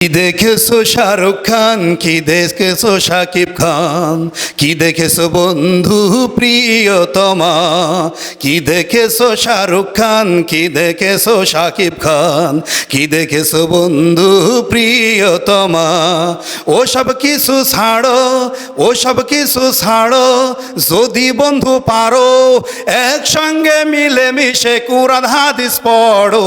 কি দেখেছ শাহরুখ খান? কি দেখেছ শাকিব খান? কি দেখেছ বন্ধু প্রিয়তমা? কি দেখেছ শাহরুখ খান? কি দেখেছ শাকিব খান? কি দেখেছ বন্ধু প্রিয়তমা? ও সব কিছু ছাড়ো, ও সব কিছু ছাড়ো, যদি বন্ধু পারো, একসঙ্গে মিলে মিশে কুরান পড়ো।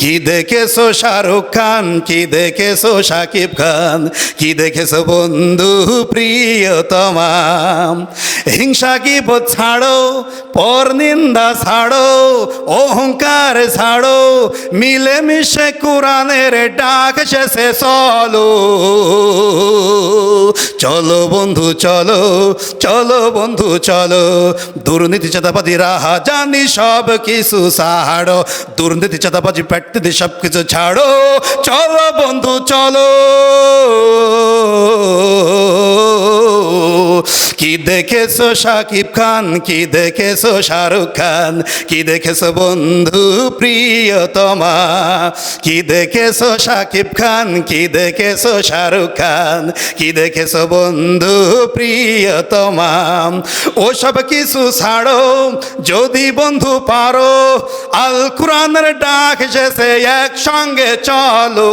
কি দেখেছ শাহরুখ খান কি দেখেছ সাকিব খান? কি দেখেছ বন্ধু প্রিয়তমা হিংসা কি ছাড়ো? পর নিন্দা ছাড়ো? অহংকার ছাড়ো? মিলে মিশে কোরআনের ডাক শেষে চলো। চলো বন্ধু, চলো চলো বন্ধু, চলো। দুর্নীতি চাঁদাবাজি রাহা জানি সব কিছু ছাড়ো। দুর্নীতি চাঁদাবাজি পেটতে সব কিছু ছাড়ো। চলো বন্ধু চলো। দেখেছ শাকিব খান? কি দেখেছ শাহরুখ খান? কি দেখেছ বন্ধু প্রিয়তমা? কি দেখেছ শাকিব খান? কি দেখেছ শাহরুখ খান? কি দেখেছ বন্ধু প্রিয়তমা? ও সব কিছু ছাড়ো, যদি বন্ধু পারো, আল কোরআনের ডাক এসেছে একসঙ্গে চলো।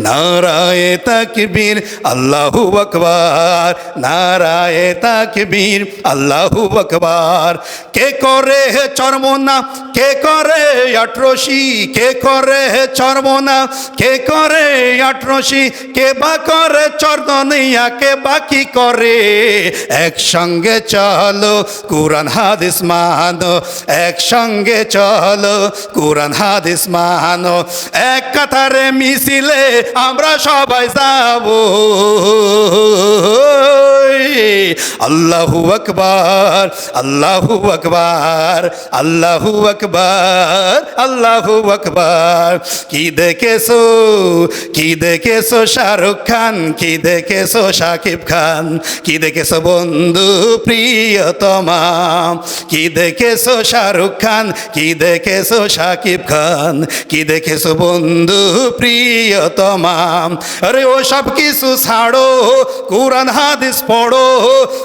নারায়ে তাকবীর, আল্লাহু আকবার। নারায়ে তাকবীর, আল্লাহু আকবার। কে করে হে চরমনা? কে করে আটরশি কে করে হে চরমনা? কে করে আটরশি কে বা করে চর্দনিয়া? কে বাকি করে? একসঙ্গে চলো, কোরআন, হাদিস মানো। একসঙ্গে চলো, কোরআন, হাদিস মানো। এক কাতারে মিছিলে আমরা সবাই যাব। আল্লাহু আকবার আল্লাহু আকবার আল্লাহু আকবার আল্লাহু আকবার। কি দেখেছ? কি দেখেছ শাহরুখ খান? কি দেখেছ শাকিব খান? কি দেখেছ বন্ধু প্রিয়তমা? কি দেখেছ শাহরুখ খান? কি দেখেছ শাকিব খান? কি দেখেছ বন্ধু প্রিয়তমা? আরে ও সব কিছু ছাড়ো, কোরআন, হাদিস পড়ো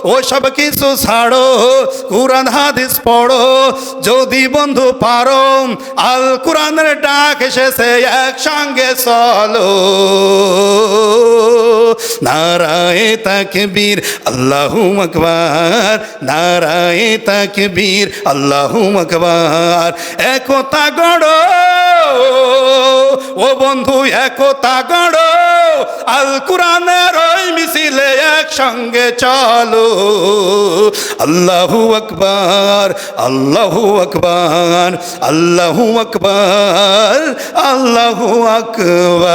ও সব কিছু ছাড়ো, কোরআন, হাদিস পড়ো। যদি বন্ধু পারো, আল কোরআনের ডাক এসেছে একসঙ্গে চলো। নারায়ে তাকবীর, আল্লাহু আকবার। নারায়ে তাকবীর, আল্লাহু আকবার। একতা গড়ো, ও বন্ধু, একতা গড়ো। আল কোরআনের ওই মিছিলে একসঙ্গে চলো। আল্লাহু আকবার আল্লাহু আকবার আল্লাহু আকবার আল্লাহু আকবার।